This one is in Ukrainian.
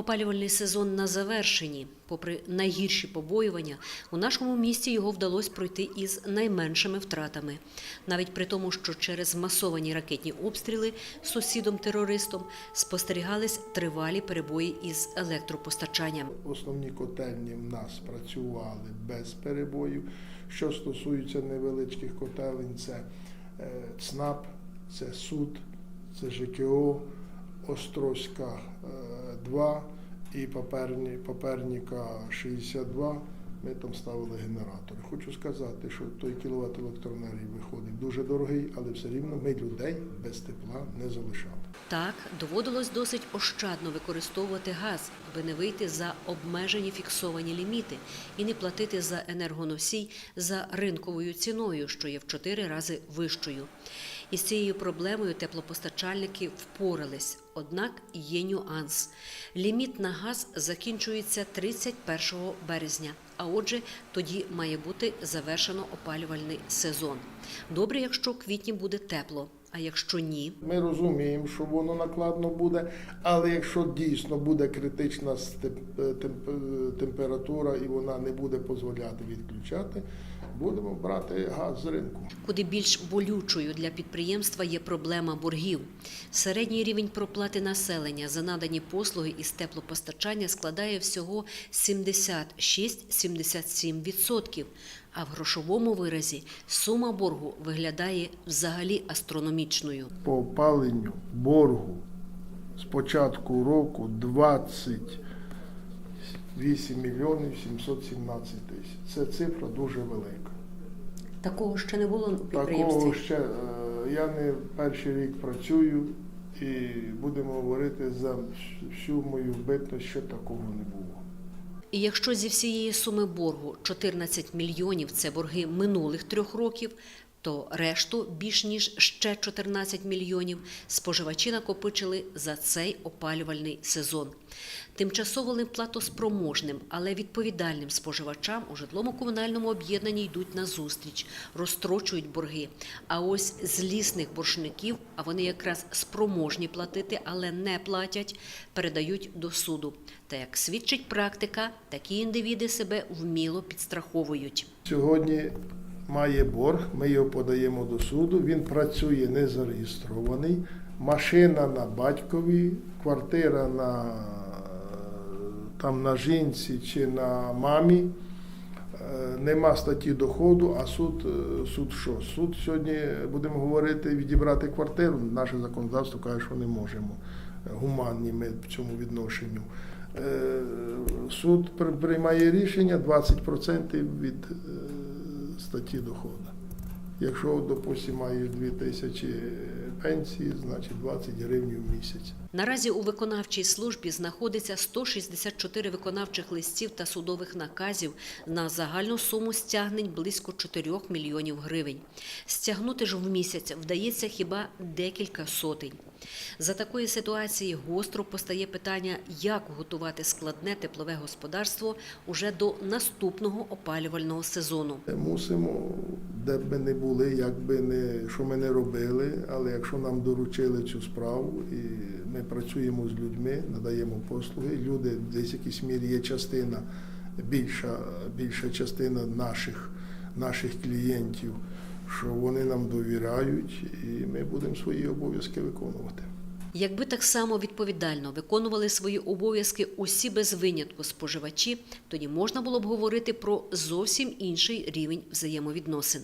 Опалювальний сезон на завершенні. Попри найгірші побоювання, у нашому місті його вдалося пройти із найменшими втратами. Навіть при тому, що через масовані ракетні обстріли сусідом-терористом спостерігались тривалі перебої із електропостачанням. Основні котельні в нас працювали без перебоїв. Що стосується невеличких котелень, це е, ЦНАП, це суд, це ЖКО, Острозька е, 2 і Паперні, Паперніка 62. Ми там ставили генератори. Хочу сказати, що той кіловат електроенергії виходить дуже дорогий, але все рівно ми людей без тепла не залишали. Так, доводилось досить ощадно використовувати газ, аби не вийти за обмежені фіксовані ліміти і не платити за енергоносій за ринковою ціною, що є в чотири рази вищою. Із цією проблемою теплопостачальники впорались. Однак є нюанс. Ліміт на газ закінчується 31 березня, а отже, тоді має бути завершено опалювальний сезон. Добре, якщо квітні буде тепло, а якщо ні, Ми розуміємо, що воно накладно буде, але якщо дійсно буде критична температура і вона не буде дозволяти відключати, будемо брати газ з ринку. Куди більш болючою для підприємства є проблема боргів. Середній рівень проплати населення за надані послуги із теплопостачання складає всього 76-77%, а в грошовому виразі сума боргу виглядає взагалі астрономічною. По опаленню боргу з початку року 28 мільйонів 717 тисяч. Це цифра дуже велика. Такого ще не було у Такого ще е, я не перший рік працюю і будемо говорити за всю мою вбитність, що такого не було. І якщо зі всієї суми боргу 14 мільйонів це борги минулих трьох років, то решту більш ніж ще 14 мільйонів споживачі накопичили за цей опалювальний сезон. Тимчасово неплатоспроможним, але відповідальним споживачам у житлово-комунальному об'єднанні йдуть на зустріч, розстрочують борги. А ось злісних боржників, а вони якраз спроможні платити, але не платять, передають до суду. Та як свідчить практика, такі індивіди себе вміло підстраховують. Сьогодні має борг, ми його подаємо до суду, він працює не зареєстрований, машина на батькові, квартира на, там, на жінці чи на мамі. Е, Нема статті доходу, а суд, е, суд що? Суд сьогодні, будемо говорити, відібрати квартиру. Наше законодавство каже, що не можемо. Гуманні ми в цьому відношенню. Е, Суд приймає рішення 20% від статті доходу. Якщо, допустимо, маєш 2 тисячі пенсії, значить 20 гривень в місяць. Наразі у виконавчій службі знаходиться 164 виконавчих листів та судових наказів на загальну суму стягнень близько 4 мільйонів гривень. Стягнути ж в місяць вдається хіба декілька сотень. За такої ситуації гостро постає питання, як готувати складне теплове господарство уже до наступного опалювального сезону. Мусимо, де б ми не були, як би не що ми не робили, але якщо нам доручили цю справу, і ми працюємо з людьми, надаємо послуги. Люди десь в якійсь мірі є частина, більша, більша частина наших, наших клієнтів, що вони нам довіряють, і ми будемо свої обов'язки виконувати. Якби так само відповідально виконували свої обов'язки усі без винятку споживачі, тоді можна було б говорити про зовсім інший рівень взаємовідносин.